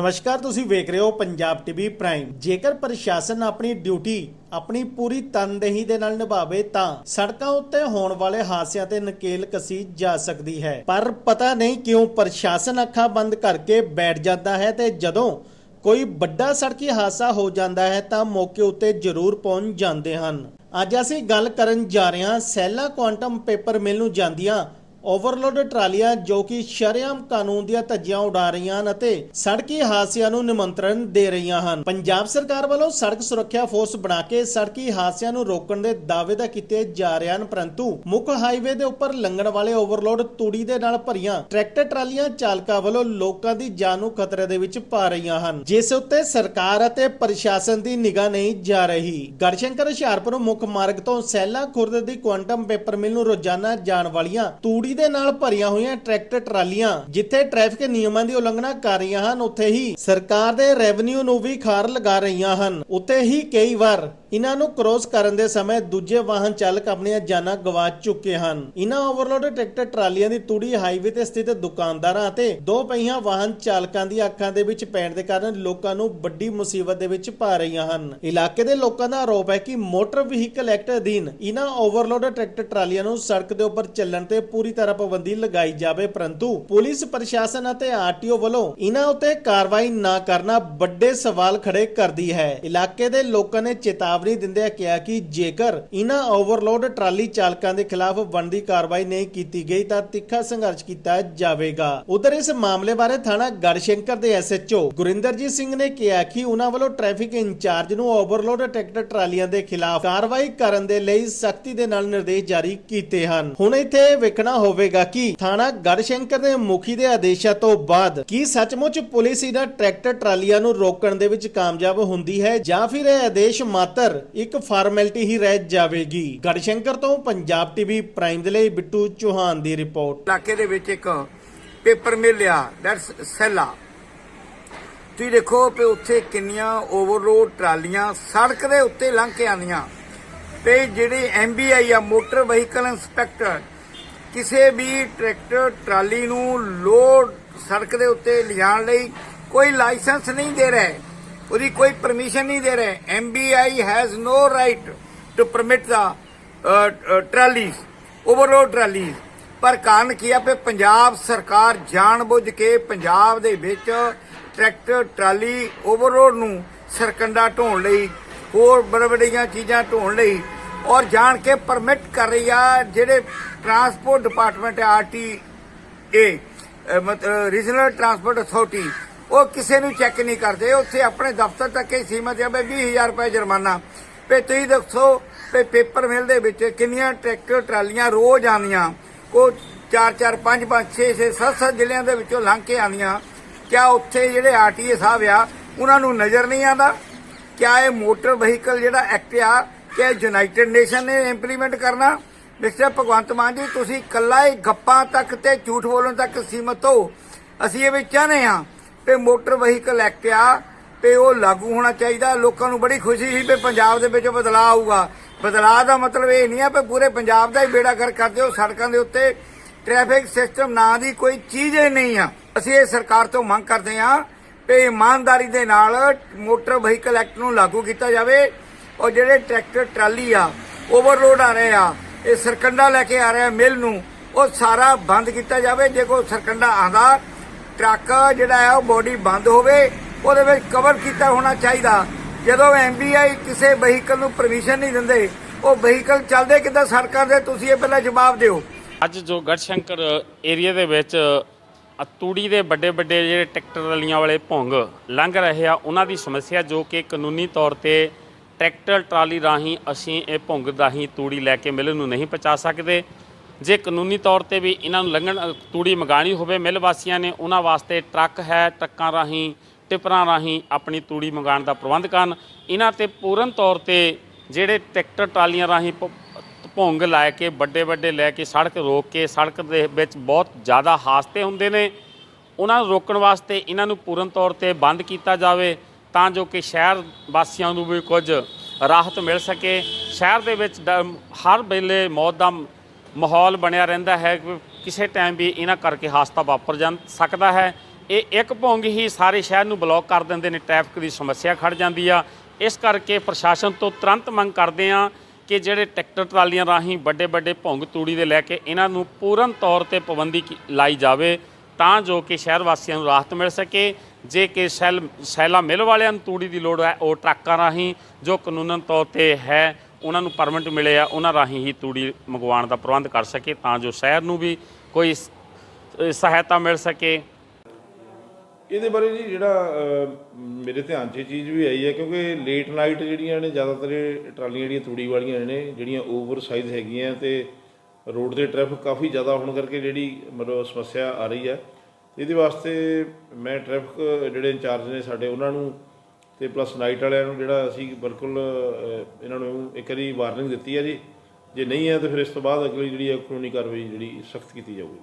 ਨਮਸਕਾਰ, ਤੁਸੀਂ ਵੇਖ ਰਹੇ ਹੋ ਪੰਜਾਬ ਟੀਵੀ ਪ੍ਰਾਈਮ ਜੇਕਰ ਪ੍ਰਸ਼ਾਸਨ ਆਪਣੀ ਡਿਊਟੀ, ਆਪਣੀ ਪੂਰੀ ਤਨਦੇਹੀ ਦੇ ਨਾਲ ਨਿਭਾਵੇ, ਤਾਂ ਸੜਕਾਂ ਉੱਤੇ ਹੋਣ ਵਾਲੇ ਹਾਦਸਿਆਂ ਤੇ ਨਕੇਲ ਕਸੀ ਜਾ ਸਕਦੀ ਹੈ। ਪਰ ਪਤਾ ਨਹੀਂ ਕਿਉਂ ਪ੍ਰਸ਼ਾਸਨ ਅੱਖਾਂ ਬੰਦ ਕਰਕੇ ਬੈਠ ਜਾਂਦਾ ਹੈ ਤੇ ਜਦੋਂ ਕੋਈ ਵੱਡਾ ਸੜਕੀ ਹਾਦਸਾ ਹੋ ਜਾਂਦਾ ਹੈ, ਤਾਂ ਮੌਕੇ ਉੱਤੇ ਜ਼ਰੂਰ ਪਹੁੰਚ ਜਾਂਦੇ ਹਨ। ਅੱਜ ਅਸੀਂ ਗੱਲ ਕਰਨ ਜਾ ਰਹੇ ਹਾਂ, ਸੈਲਾ ਕੁਆਂਟਮ ਪੇਪਰ ਮਿਲ ਨੂੰ ਜਾਂਦੀਆਂ ਓਵਰਲੋਡ ਟਰਾਲੀਆਂ ਜੋ ਕਿ ਸ਼ਰੇਆਮ ਕਾਨੂੰਨ ਦੀਆਂ ਧੱਜੀਆਂ ਉਡਾ ਰਹੀਆਂ ਹਨ ਅਤੇ ਸੜਕੀ ਹਾਦਸਿਆਂ ਨੂੰ ਨਿਮੰਤਰਣ ਦੇ ਰਹੀਆਂ ਹਨ। ਪੰਜਾਬ ਸਰਕਾਰ ਵੱਲੋਂ ਸੜਕ ਸੁਰੱਖਿਆ ਫੋਰਸ ਬਣਾ ਕੇ ਸੜਕੀ ਹਾਦਸਿਆਂ ਨੂੰ ਰੋਕਣ ਦੇ ਦਾਅਵੇ ਤਾਂ ਕੀਤੇ ਜਾ ਰਹੇ ਹਨ, ਪਰੰਤੂ ਮੁੱਖ ਹਾਈਵੇ ਦੇ ਉੱਪਰ ਲੰਘਣ ਵਾਲੇ ਓਵਰਲੋਡ ਤੂੜੀ ਦੇ ਨਾਲ ਭਰੀਆਂ ਟਰੈਕਟਰ ਟਰਾਲੀਆਂ ਚਾਲਕਾਂ ਵੱਲੋਂ ਲੋਕਾਂ ਦੀ ਜਾਨ ਨੂੰ ਖਤਰੇ ਦੇ ਵਿੱਚ ਪਾ ਰਹੀਆਂ ਹਨ। ਜਿਸ ਉੱਤੇ ਸਰਕਾਰ ਅਤੇ ਪ੍ਰਸ਼ਾਸਨ ਦੀ ਨਿਗਾਹ ਨਹੀਂ ਜਾ ਰਹੀ। ਗੜਸ਼ੰਕਰ ਹੁਸ਼ਿਆਰਪੁਰ ਮੁੱਖ ਮਾਰਗ ਤੋਂ ਸੈਲਾ ਖੁਰਦ ਦੀ ਕੁਆਂਟਮ ਪੇਪਰ ਮਿਲ ਨੂੰ ਰੋਜ਼ਾਨਾ ਜਾਣ ਵਾਲੀਆਂ ਤੂੜੀ ਦੇ ਨਾਲ ਭਰੀਆਂ ਹੋਈਆਂ ਟਰੈਕਟਰ ਟਰਾਲੀਆਂ, ਜਿੱਥੇ ਟ੍ਰੈਫਿਕ ਨਿਯਮਾਂ ਦੀ ਉਲੰਘਣਾ ਕਰ ਰਹੀਆਂ ਹਨ, ਉੱਥੇ ਹੀ ਸਰਕਾਰ ਦੇ ਰੈਵਨਿਊ ਨੂੰ ਵੀ ਖਾਰ ਲਗਾ ਰਹੀਆਂ ਹਨ। ਉੱਥੇ ਹੀ ਕਈ ਵਾਰ ਇਹਨਾਂ ਨੂੰ ਕ੍ਰੋਸ ਕਰਨ ਦੇ ਸਮੇਂ ਦੂਜੇ ਵਾਹਨ ਚਾਲਕ ਆਪਣੀਆਂ ਜਾਨਾਂ ਗਵਾ ਚੁੱਕੇ ਹਨ। ਇਹਨਾਂ ਓਵਰਲੋਡ ਟਰੈਕਟਰ ਟਰਾਲੀਆਂ ਦੀ ਤੂੜੀ ਹਾਈਵੇ ਤੇ ਸਥਿਤ ਦੁਕਾਨਦਾਰਾਂ ਅਤੇ ਦੋ ਪਹੀਆਂ ਵਾਹਨ ਚਾਲਕਾਂ ਦੀ ਅੱਖਾਂ ਦੇ ਵਿੱਚ ਪੈਣ ਦੇ ਕਾਰਨ ਲੋਕਾਂ ਨੂੰ ਵੱਡੀ ਮੁਸੀਬਤ ਦੇ ਵਿੱਚ ਪਾ ਰਹੀਆਂ ਹਨ। ਇਲਾਕੇ ਦੇ ਲੋਕਾਂ ਦਾ ਆਰੋਪ ਹੈ ਕਿ ਮੋਟਰ ਵਹੀਕਲ ਐਕਟ ਅਧੀਨ ਇਹਨਾਂ ਓਵਰਲੋਡ ਟਰੈਕਟਰ ਟਰਾਲੀਆਂ ਨੂੰ ਸੜਕ ਦੇ ਉੱਪਰ ਚੱਲਣ ਤੇ ਪੂਰੀ ਤਰ੍ਹਾਂ ਪਾਬੰਦੀ ਲਗਾਈ ਜਾਵੇ, ਪਰੰਤੂ ਪੁਲਿਸ, ਪ੍ਰਸ਼ਾਸਨ ਅਤੇ ਆਰਟੀਓ ਵੱਲੋਂ ਇਹਨਾਂ ਉੱਤੇ ਕਾਰਵਾਈ ਨਾ ਕਰਨਾ ਵੱਡੇ ਸਵਾਲ ਖੜੇ ਕਰਦੀ ਹੈ। ਇਲਾਕੇ ਦੇ ਲੋਕਾਂ ਨੇ ਚੇਤਾਵਨੀ ਦਿੰਦਿਆਂ ਕਿਹਾ ਕਿ ਜੇਕਰ ਇਹਨਾਂ ਓਵਰਲੋਡ ਟਰਾਲੀ ਚਾਲਕਾਂ ਦੇ ਖਿਲਾਫ ਬਣਦੀ ਕਾਰਵਾਈ ਨਹੀਂ ਕੀਤੀ ਗਈ ਤਾਂ ਤਿੱਖਾ ਸੰਘਰਸ਼ ਕੀਤਾ ਜਾਵੇਗਾ। ਉਧਰ ਇਸ ਮਾਮਲੇ ਬਾਰੇ ਥਾਣਾ ਗੜਸ਼ੰਕਰ ਦੇ ਐਸਐਚਓ ਗੁਰਿੰਦਰਜੀਤ ਸਿੰਘ ਨੇ ਕਿਹਾ ਕਿ ਉਹਨਾਂ ਵੱਲੋਂ ਟ੍ਰੈਫਿਕ ਇੰਚਾਰਜ ਨੂੰ ਓਵਰਲੋਡ ਟਰੈਕਟਰ ਟਰਾਲੀਆਂ ਦੇ ਖਿਲਾਫ ਕਾਰਵਾਈ ਕਰਨ ਦੇ ਲਈ ਸਖਤੀ ਦੇ ਨਾਲ ਨਿਰਦੇਸ਼ ਜਾਰੀ ਕੀਤੇ ਹਨ। ਹੁਣ ਇੱਥੇ ਵੇਖਣਾ ਹੋਵੇਗਾ ਕਿ ਥਾਣਾ ਗੜਸ਼ੰਕਰ ਦੇ ਮੁਖੀ ਦੇ ਆਦੇਸ਼ਾਂ ਤੋਂ ਬਾਅਦ ਕੀ ਸੱਚਮੁੱਚ ਪੁਲਿਸ ਇਹਨਾਂ ਟਰੈਕਟਰ ਟਰਾਲੀਆਂ ਨੂੰ ਰੋਕਣ ਦੇ ਵਿੱਚ ਕਾਮਯਾਬ ਹੁੰਦੀ ਹੈ ਜਾਂ ਫਿਰ ਇਹ ਆਦੇਸ਼ ਮਾਤਰ ਇੱਕ ਫਾਰਮੈਲਿਟੀ ਹੀ ਰਹਿ ਜਾਵੇਗੀ। ਗੜਸ਼ੰਕਰ ਤੋਂ ਪੰਜਾਬ ਟੀਵੀ ਪ੍ਰਾਈਮ ਦੇ ਲਈ ਬਿੱਟੂ ਚੌਹਾਨ ਦੀ ਰਿਪੋਰਟ ਇਲਾਕੇ ਦੇ ਵਿੱਚ ਇੱਕ ਪੇਪਰ ਮਿਲ ਆ ਦੈਟਸ ਸੈਲਾ। ਤੁਸੀਂ ਦੇਖੋ ਕਿ ਉੱਥੇ ਕਿੰਨੀਆਂ ਓਵਰਲੋਡ ਟਰਾਲੀਆਂ ਸੜਕ ਦੇ ਉੱਤੇ ਲੰਘ ਕੇ ਆਉਂਦੀਆਂ। ਤੇ ਜਿਹੜੇ ਐਮਬੀਆਈ ਆ ਮੋਟਰ ਵਹੀਕਲ ਇੰਸਪੈਕਟਰ ਕਿਸੇ ਵੀ ਟਰੈਕਟਰ ਟਰਾਲੀ ਨੂੰ ਲੋਡ ਸੜਕ ਦੇ ਉੱਤੇ ਲਿਜਾਣ ਲਈ ਕੋਈ ਲਾਇਸੈਂਸ ਨਹੀਂ ਦੇ ਰਹੇ। ਉਹਦੀ ਕੋਈ ਪਰਮਿਸ਼ਨ ਨਹੀਂ ਦੇ ਰਹੇ। MVI has no right to permit the trolleys overload trolleys ਪਰ ਕਾਰਨ ਕੀ ਆ ਕਿ ਪੰਜਾਬ ਸਰਕਾਰ ਜਾਣਬੁੱਝ ਕੇ ਪੰਜਾਬ ਦੇ ਵਿੱਚ ਟਰੈਕਟਰ ਟਰਾਲੀ ਓਵਰਲੋਡ ਨੂੰ ਸਰਕੰਡਾ ਢੋਣ ਲਈ, ਹੋਰ ਬੜੇ ਬੜੀਆਂ ਚੀਜ਼ਾਂ ਢੋਣ ਲਈ ਔਰ ਜਾਣ ਕੇ ਪਰਮਿਟ ਕਰ ਰਹੀ ਆ ਜਿਹੜੇ ਟਰਾਂਸਪੋਰਟ ਡਿਪਾਰਟਮੈਂਟ ਆਰਟੀ ਏ ਮਤਲਬ ਰੀਜਨਲ ਟਰਾਂਸਪੋਰਟ ਅਥਾਰਟੀ ਉਹ ਕਿਸੇ ਨੂੰ ਚੈੱਕ ਨਹੀਂ ਕਰਦੇ। ਉੱਥੇ ਆਪਣੇ ਦਫ਼ਤਰ ਤੱਕ ਹੀ ਸੀਮਤ ਹੈ ਵੀ 20000 ਰੁਪਏ ਜੁਰਮਾਨਾ। ਤੇ ਤੁਸੀਂ ਦੱਸੋ ਤੇ ਪੇਪਰ ਮਿਲ ਦੇ ਵਿੱਚ ਕਿੰਨੀਆਂ ਟਰੈਕਟਰ, ਟਰਾਲੀਆਂ ਰੋਜ਼ ਆਉਂਦੀਆਂ। ਕੋ 4 4 5 5 6 6 7 7 ਜ਼ਿਲ੍ਹਿਆਂ ਦੇ ਵਿੱਚੋਂ ਲੰਘ ਕੇ ਆਉਂਦੀਆਂ। ਕਿਆ ਉੱਥੇ ਜਿਹੜੇ ਆਰਟੀਏ ਸਾਹਿਬ ਆ, ਉਹਨਾਂ ਨੂੰ ਨਜ਼ਰ ਨਹੀਂ ਆਉਂਦਾ? ਕਿਆ ਇਹ ਮੋਟਰ ਵਹੀਕਲ ਜਿਹੜਾ ਐਕਟ ਆ ਕਿ ਯੂਨਾਈਟਿਡ ਨੇਸ਼ਨ ਨੇ ਇੰਪਲੀਮੈਂਟ ਕਰਨਾ? ਮਿਸਟਰ ਭਗਵੰਤ ਮਾਨ ਜੀ, ਤੁਸੀਂ ਕੱਲਾ ਹੀ ਗੱਪਾਂ ਤੱਕ ਤੇ ਝੂਠ ਬੋਲਣ ਤੱਕ ਸੀਮਤ ਹੋ। ਅਸੀਂ ਇਹ ਵੀ ਚਾਹਨੇ ਆ ਕਿ ਮੋਟਰ ਵਹੀਕਲ ਐਕਟ ਆ ਤੇ ਉਹ ਲਾਗੂ ਹੋਣਾ ਚਾਹੀਦਾ। ਲੋਕਾਂ ਨੂੰ ਬੜੀ ਖੁਸ਼ੀ ਸੀ ਕਿ ਪੰਜਾਬ ਦੇ ਵਿੱਚ ਬਦਲਾਅ ਆਊਗਾ। ਬਦਲਾਅ ਦਾ ਮਤਲਬ ਇਹ ਨਹੀਂ ਆ ਕਿ ਪੂਰੇ ਪੰਜਾਬ ਦਾ ਹੀ ਬੇੜਾ ਕਰ ਕਰਦੇ ਹੋ ਸੜਕਾਂ ਦੇ ਉੱਤੇ ਟ੍ਰੈਫਿਕ ਸਿਸਟਮ ਨਾਂ ਦੀ ਕੋਈ ਚੀਜ਼ ਹੀ ਨਹੀਂ ਆ। ਅਸੀਂ ਇਹ ਸਰਕਾਰ ਤੋਂ ਮੰਗ ਕਰਦੇ ਆ ਕਿ ਇਮਾਨਦਾਰੀ ਦੇ ਨਾਲ ਮੋਟਰ ਵਹੀਕਲ ਐਕਟ ਨੂੰ ਲਾਗੂ ਕੀਤਾ ਜਾਵੇ ਔਰ ਜਿਹੜੇ ਟਰੈਕਟਰ, ਟਰਾਲੀ ਆ, ਓਵਰਲੋਡ ਆ ਰਹੇ ਆ, ਇਹ ਸਰਕੰਡਾ ਲੈ ਕੇ ਆ ਰਿਹਾ ਮਿਲ ਨੂੰ, ਉਹ ਸਾਰਾ ਬੰਦ ਕੀਤਾ ਜਾਵੇ। ਜੇ ਕੋਈ ਸਰਕੰਡਾ ਆਂਦਾ ਟਰੱਕ ਜਿਹੜਾ ਹੈ ਉਹ ਬੋਡੀ ਬੰਦ ਹੋਵੇ, ਉਹਦੇ ਵਿੱਚ ਕਵਰ ਕੀਤਾ ਹੋਣਾ ਚਾਹੀਦਾ। ਜਦੋਂ ਐਮਬੀਆਈ ਕਿਸੇ ਵਹੀਕਲ ਨੂੰ ਪਰਮਿਸ਼ਨ ਨਹੀਂ ਦਿੰਦੇ, ਉਹ ਵਹੀਕਲ ਚੱਲਦੇ ਕਿੱਦਾਂ ਸੜਕਾਂ ਤੇ, ਤੁਸੀਂ ਇਹ ਪਹਿਲਾਂ ਜਵਾਬ ਦਿਓ। ਅੱਜ ਜੋ ਗੜਸ਼ੰਕਰ ਏਰੀਆ ਦੇ ਵਿੱਚ ਤੂੜੀ ਦੇ ਵੱਡੇ ਵੱਡੇ ਜਿਹੜੇ ਟਰੈਕਟਰ ਰਲੀਆਂ ਵਾਲੇ ਭੁੰਗ ਲੰਘ ਰਹੇ ਆ, ਉਹਨਾਂ ਦੀ ਸਮੱਸਿਆ ਜੋ ਕਿ ਕਾਨੂੰਨੀ ਤੌਰ ਤੇ ਟਰੈਕਟਰ ਟਰਾਲੀ ਰਾਹੀਂ ਅਸੀਂ ਇਹ ਭੁੰਗ ਰਾਹੀਂ ਤੂੜੀ ਲੈ ਕੇ ਮਿਲਣ ਨੂੰ ਨਹੀਂ ਪਹੁੰਚਾ ਸਕਦੇ। ਜੇ ਕਾਨੂੰਨੀ ਤੌਰ ਤੇ ਵੀ ਇਹਨਾਂ ਨੂੰ ਲੰਘਣ ਤੂੜੀ ਮੰਗਾਣੀ ਹੋਵੇ ਮਿਲ ਵਾਸੀਆਂ ਨੇ ਉਹਨਾਂ ਵਾਸਤੇ ਟਰੱਕ ਹੈ, ਟਰੱਕਾਂ ਰਾਹੀਂ, ਟਿਪਰਾਂ ਰਾਹੀਂ ਆਪਣੀ ਤੂੜੀ ਮੰਗਾਉਣ ਦਾ ਪ੍ਰਬੰਧ ਕਰਨ। ਇਹਨਾਂ ਤੇ ਪੂਰਨ ਤੌਰ ਤੇ ਜਿਹੜੇ ਟਰੈਕਟਰ ਟਰਾਲੀਆਂ ਰਾਹੀਂ ਭ- ਲੈ ਕੇ, ਵੱਡੇ ਵੱਡੇ ਲੈ ਕੇ, ਸੜਕ ਰੋਕ ਕੇ, ਸੜਕ ਦੇ ਵਿੱਚ ਬਹੁਤ ਜ਼ਿਆਦਾ ਹਾਦਸੇ ਹੁੰਦੇ ਨੇ, ਉਹਨਾਂ ਨੂੰ ਰੋਕਣ ਵਾਸਤੇ ਇਹਨਾਂ ਨੂੰ ਪੂਰਨ ਤੌਰ ਤੇ ਬੰਦ ਕੀਤਾ ਜਾਵੇ ਤਾਂ ਜੋ ਕਿ ਸ਼ਹਿਰ ਵਾਸੀਆਂ ਨੂੰ ਵੀ ਕੁਝ ਰਾਹਤ ਮਿਲ ਸਕੇ। ਸ਼ਹਿਰ ਦੇ ਵਿੱਚ ਡ- ਹਰ ਵੇਲੇ ਮੌਤ ਦਾ ਮਾਹੌਲ ਬਣਿਆ ਰਹਿੰਦਾ ਹੈ ਕਿ ਕਿਸੇ ਟਾਈਮ ਵੀ ਇਹਨਾਂ ਕਰਕੇ ਹਾਦਸਾ ਵਾਪਰ ਜਾ ਸਕਦਾ ਹੈ। ਇਹ ਇੱਕ ਭੋਂਗ ਹੀ ਸਾਰੇ ਸ਼ਹਿਰ ਨੂੰ ਬਲੌਕ ਕਰ ਦਿੰਦੇ ਨੇ ਟ੍ਰੈਫਿਕ ਦੀ ਸਮੱਸਿਆ ਖੜ ਜਾਂਦੀ ਆ। ਇਸ ਕਰਕੇ ਪ੍ਰਸ਼ਾਸਨ ਤੋਂ ਤੁਰੰਤ ਮੰਗ ਕਰਦੇ ਆ ਕਿ ਜਿਹੜੇ ਟਰੈਕਟਰ ਟਰਾਲੀਆਂ ਰਾਹੀਂ ਵੱਡੇ ਵੱਡੇ ਭੋਂਗ ਤੂੜੀ ਦੇ ਲੈ ਕੇ ਇਹਨਾਂ ਨੂੰ ਪੂਰਨ ਤੌਰ ਤੇ ਪਾਬੰਦੀ ਕੀ- ਲਾਈ ਜਾਵੇ, ਤਾਂ ਜੋ ਕਿ ਸ਼ਹਿਰ ਵਾਸੀਆਂ ਨੂੰ ਰਾਹਤ ਮਿਲ ਸਕੇ। ਜੇ ਕਿ ਸੈਲ, ਸੈਲਾ ਮਿਲ ਵਾਲਿਆਂ ਨੂੰ ਤੂੜੀ ਦੀ ਲੋੜ ਹੈ, ਉਹ ਟਰੱਕਾਂ ਰਾਹੀਂ ਜੋ ਕਾਨੂੰਨਨ ਤੌਰ ਤੇ ਹੈ ਉਹਨਾਂ ਨੂੰ ਪਰਮਿਟ ਮਿਲੇ ਆ, ਉਹਨਾਂ ਰਾਹੀਂ ਹੀ ਤੂੜੀ ਮੰਗਵਾਉਣ ਦਾ ਪ੍ਰਬੰਧ ਕਰ ਸਕੇ ਤਾਂ ਜੋ ਸ਼ਹਿਰ ਨੂੰ ਵੀ ਕੋਈ ਸਹਾਇਤਾ ਮਿਲ ਸਕੇ। ਇਹਦੇ ਬਾਰੇ ਜੀ ਜਿਹੜਾ ਮੇਰੇ ਧਿਆਨ 'ਚ ਇਹ ਚੀਜ਼ ਵੀ ਆਈ ਹੈ ਕਿਉਂਕਿ ਲੇਟ ਨਾਈਟ ਜਿਹੜੀਆਂ ਨੇ, ਜ਼ਿਆਦਾਤਰ ਇਹ ਟਰਾਲੀਆਂ ਜਿਹੜੀਆਂ ਤੂੜੀ ਵਾਲੀਆਂ ਨੇ, ਜਿਹੜੀਆਂ ਓਵਰ ਸਾਈਜ਼ ਹੈਗੀਆਂ ਤੇ ਰੋਡ ਤੇ ਟ੍ਰੈਫਿਕ ਕਾਫੀ ਜ਼ਿਆਦਾ ਹੋਣ ਕਰਕੇ ਜਿਹੜੀ ਮਤਲਬ ਸਮੱਸਿਆ ਆ ਰਹੀ ਹੈ। ਇਹਦੇ ਵਾਸਤੇ ਮੈਂ ਟ੍ਰੈਫਿਕ ਜਿਹੜੇ ਇੰਚਾਰਜ ਨੇ ਸਾਡੇ, ਉਹਨਾਂ ਨੂੰ ਤੇ ਪਲੱਸ ਨਾਈਟ ਵਾਲਿਆਂ ਨੂੰ ਜਿਹੜਾ ਅਸੀਂ ਬਿਲਕੁਲ ਇਹਨਾਂ ਨੂੰ ਇੱਕ ਵਾਰੀ ਵਾਰਨਿੰਗ ਦਿੱਤੀ ਹੈ ਜੀ। ਜੇ ਨਹੀਂ ਹੈ ਤਾਂ ਫਿਰ ਇਸ ਤੋਂ ਬਾਅਦ ਅਗਲੀ ਜਿਹੜੀ ਹੈ ਕਾਨੂੰਨੀ ਕਾਰਵਾਈ ਜਿਹੜੀ ਸਖਤ ਕੀਤੀ ਜਾਊਗੀ।